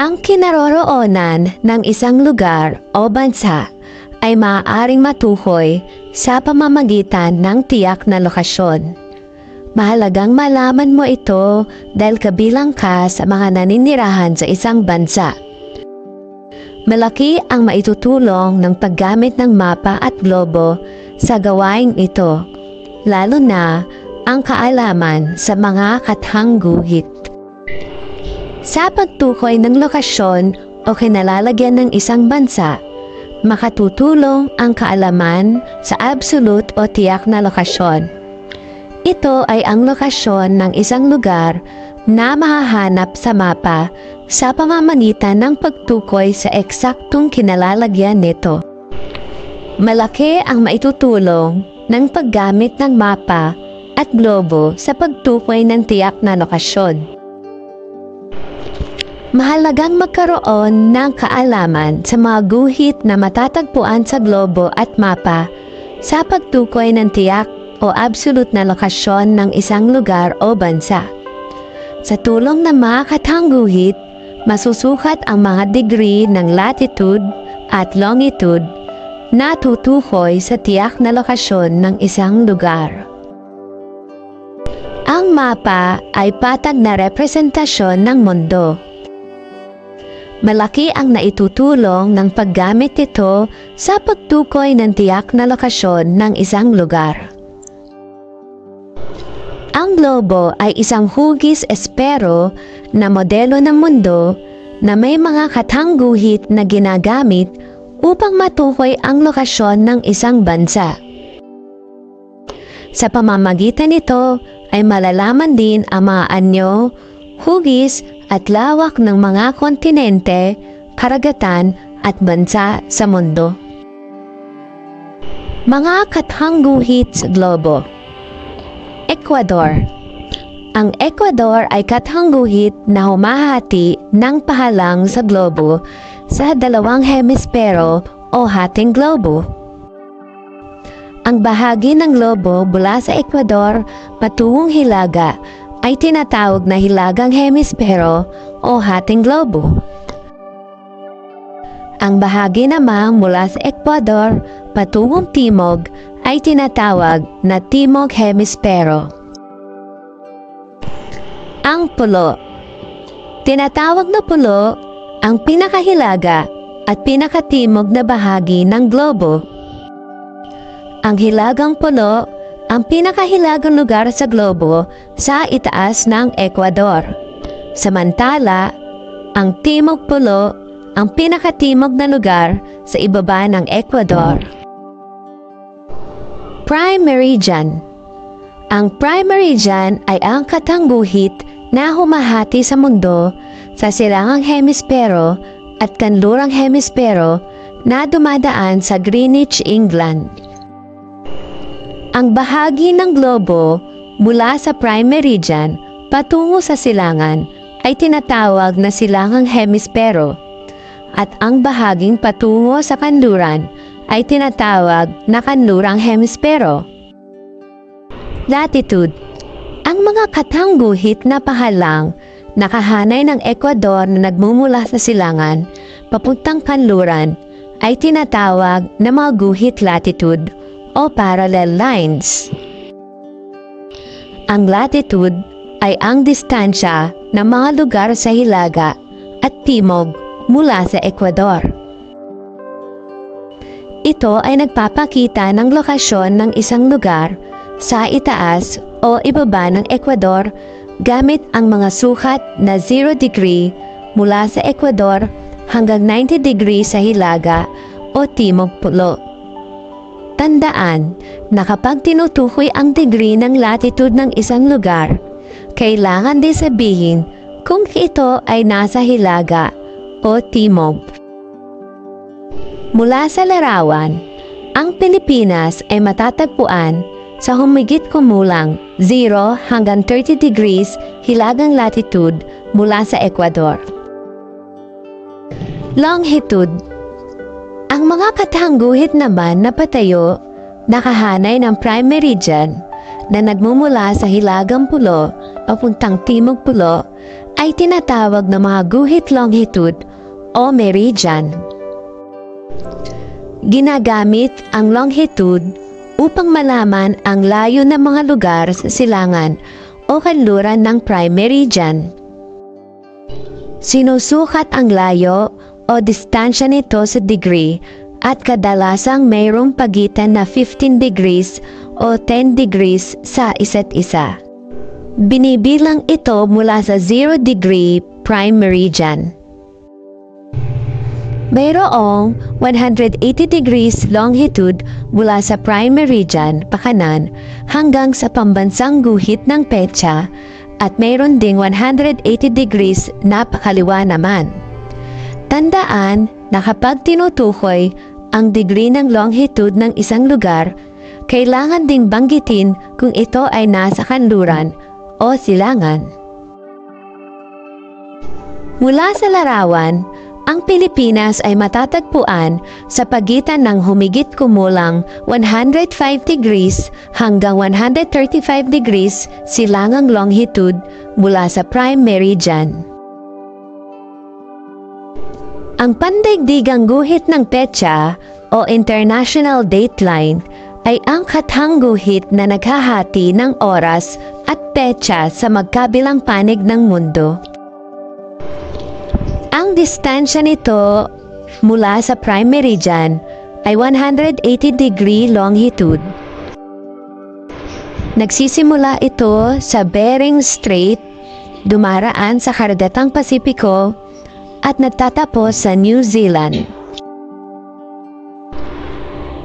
Ang kinaroroonan ng isang lugar o bansa ay maaaring matukoy sa pamamagitan ng tiyak na lokasyon. Mahalagang malaman mo ito dahil kabilang ka sa mga naninirahan sa isang bansa. Malaki ang maitutulong ng paggamit ng mapa at globo sa gawaing ito, lalo na ang kaalaman sa mga kathangguhit. Sa pagtukoy ng lokasyon o kinalalagyan ng isang bansa, makatutulong ang kaalaman sa absolute o tiyak na lokasyon. Ito ay ang lokasyon ng isang lugar na mahahanap sa mapa sa pamamagitan ng pagtukoy sa eksaktong kinalalagyan nito. Malaki ang maitutulong ng paggamit ng mapa at globo sa pagtukoy ng tiyak na lokasyon. Mahalagang magkaroon ng kaalaman sa mga guhit na matatagpuan sa globo at mapa sa pagtukoy ng tiyak o absolute na lokasyon ng isang lugar o bansa. Sa tulong ng mga katangguhit, masusukat ang mga degree ng latitude at longitude na tutukoy sa tiyak na lokasyon ng isang lugar. Ang mapa ay patag na representasyon ng mundo. Malaki ang naitutulong ng paggamit ito sa pagtukoy ng tiyak na lokasyon ng isang lugar. Ang globo ay isang hugis espero na modelo ng mundo na may mga katangguhit na ginagamit upang matukoy ang lokasyon ng isang bansa. Sa pamamagitan nito ay malalaman din ang mga anyo, hugis at lawak ng mga kontinente, karagatan at bansa sa mundo. Mga katangguhit sa globo Ecuador Ang Ecuador ay katangguhit na humahati ng pahalang sa globo sa dalawang hemispero o hating globo. Ang bahagi ng globo mula sa Ecuador patungong hilaga ay tinatawag na hilagang hemispero o hating globo. Ang bahagi naman mula sa Ecuador patungong timog ay tinatawag na timog hemispero. Ang pulo Tinatawag na pulo ang pinakahilaga at pinakatimog na bahagi ng globo. Ang hilagang pulo ang pinakahilagang lugar sa globo sa itaas ng Ecuador. Samantala, ang Timog Pulo ang pinakatimog na lugar sa ibaba ng Ecuador. Prime Meridian Ang Prime Meridian ay ang katangguhit na humahati sa mundo sa silangang hemispero at kanlurang hemispero na dumadaan sa Greenwich, England. Ang bahagi ng globo mula sa prime meridian patungo sa silangan ay tinatawag na silangang hemispero. At ang bahaging patungo sa kanluran ay tinatawag na kanlurang hemispero. Latitude. Ang mga katangguhit na pahalang nakahanay ng Ecuador na nagmumula sa silangan papuntang kanluran ay tinatawag na mga guhit latitude o parallel lines. Ang latitude ay ang distansya ng mga lugar sa hilaga at timog mula sa Ecuador. Ito ay nagpapakita ng lokasyon ng isang lugar sa itaas o ibaba ng Ecuador gamit ang mga sukat na 0 degree mula sa Ecuador hanggang 90 degree sa hilaga o timog pulo. Tandaan na kapag tinutukoy ang degree ng latitude ng isang lugar, kailangan din sabihin kung ito ay nasa hilaga o timog. Mula sa larawan, ang Pilipinas ay matatagpuan sa humigit kumulang 0 hanggang 30 degrees hilagang latitude mula sa Ecuador. Longitude ang mga katangguhit naman na patayo, nakahanay ng prime meridian na nagmumula sa hilagang pulo papuntang timog pulo ay tinatawag na mga guhit longitude o meridian. Ginagamit ang longitude upang malaman ang layo ng mga lugar sa silangan o kanluran ng prime meridian. Sinusukat ang layo o distansya nito sa degree at kadalasang mayroong pagitan na 15 degrees o 10 degrees sa isa't isa. Binibilang ito mula sa 0 degree prime meridian. Mayroong 180 degrees longitude mula sa prime meridian pakanan hanggang sa pambansang guhit ng petsa at mayroon ding 180 degrees na pakaliwa naman. Tandaan na kapag tinutukoy ang degree ng longitude ng isang lugar, kailangan ding banggitin kung ito ay nasa kanluran o silangan. Mula sa larawan, ang Pilipinas ay matatagpuan sa pagitan ng humigit kumulang 105 degrees hanggang 135 degrees silangang longitude mula sa prime meridian. Ang pandaigdigang guhit ng petsa o international dateline ay ang katang guhit na naghahati ng oras at petsa sa magkabilang panig ng mundo. Ang distansya nito mula sa prime meridian ay 180 degree longitude. Nagsisimula ito sa Bering Strait, dumaraan sa Karadatang Pasipiko, at nagtatapos sa New Zealand.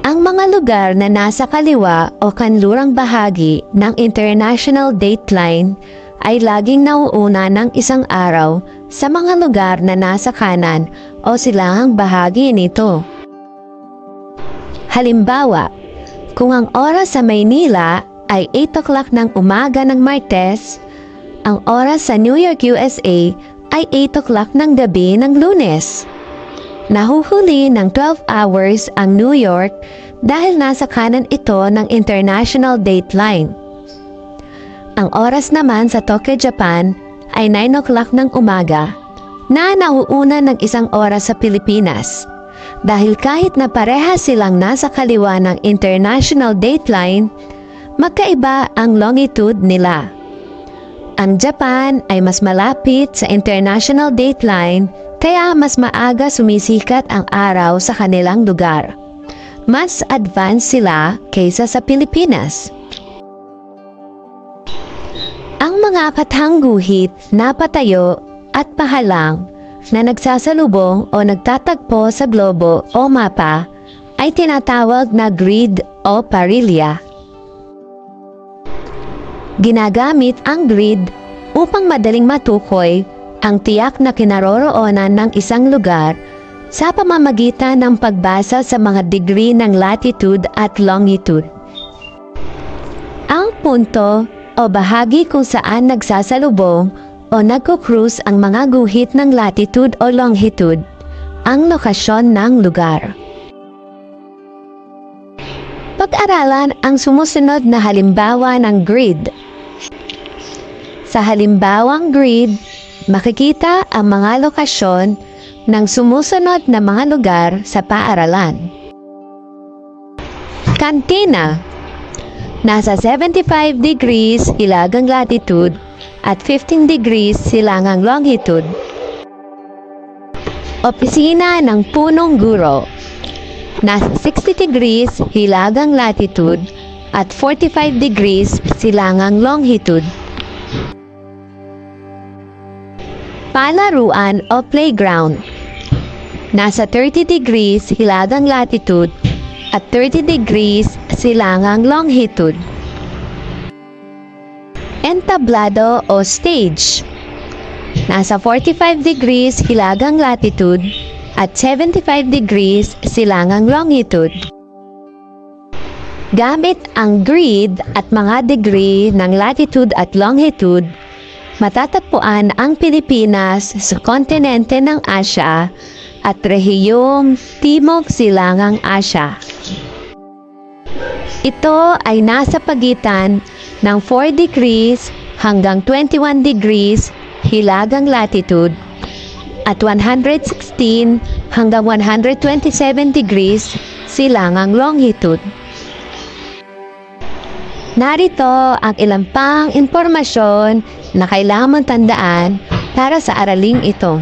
Ang mga lugar na nasa kaliwa o kanlurang bahagi ng International Dateline ay laging nauuna ng isang araw sa mga lugar na nasa kanan o silangang bahagi nito. Halimbawa, kung ang oras sa Maynila ay 8 o'clock ng umaga ng Martes, ang oras sa New York, USA ay 8 o'clock ng gabi ng lunes. Nahuhuli ng 12 hours ang New York dahil nasa kanan ito ng International Dateline. Ang oras naman sa Tokyo, Japan ay 9 o'clock ng umaga na nauuna ng isang oras sa Pilipinas. Dahil kahit na parehas silang nasa kaliwa ng International Dateline, magkaiba ang longitude nila. Ang Japan ay mas malapit sa International Dateline kaya mas maaga sumisikat ang araw sa kanilang lugar. Mas advanced sila kaysa sa Pilipinas. Ang mga katangguhit na patayo at pahalang na nagsasalubong o nagtatagpo sa globo o mapa ay tinatawag na grid o parilya. Ginagamit ang grid upang madaling matukoy ang tiyak na kinaroroonan ng isang lugar sa pamamagitan ng pagbasa sa mga degree ng latitude at longitude. Ang punto o bahagi kung saan nagsasalubong o nagko-cruise ang mga guhit ng latitude o longitude, ang lokasyon ng lugar. Pag-aralan ang sumusunod na halimbawa ng grid. Sa halimbawang grid, makikita ang mga lokasyon ng sumusunod na mga lugar sa paaralan. Cantina Nasa 75 degrees hilagang latitude at 15 degrees silangang longitude. Opisina ng Punong Guro Nasa 60 degrees hilagang latitude at 45 degrees silangang longitude. Palaruan o playground Nasa 30 degrees hilagang latitude at 30 degrees silangang longitude. Entablado o stage Nasa 45 degrees hilagang latitude at 75 degrees silangang longitude. Gamit ang grid at mga degree ng latitude at longitude, matatagpuan ang Pilipinas sa kontinente ng Asya at rehiyong Timog Silangang Asya. Ito ay nasa pagitan ng 4 degrees hanggang 21 degrees hilagang latitude at 116 hanggang 127 degrees silangang longitude. Narito ang ilang pang impormasyon na kailangan mong tandaan para sa araling ito.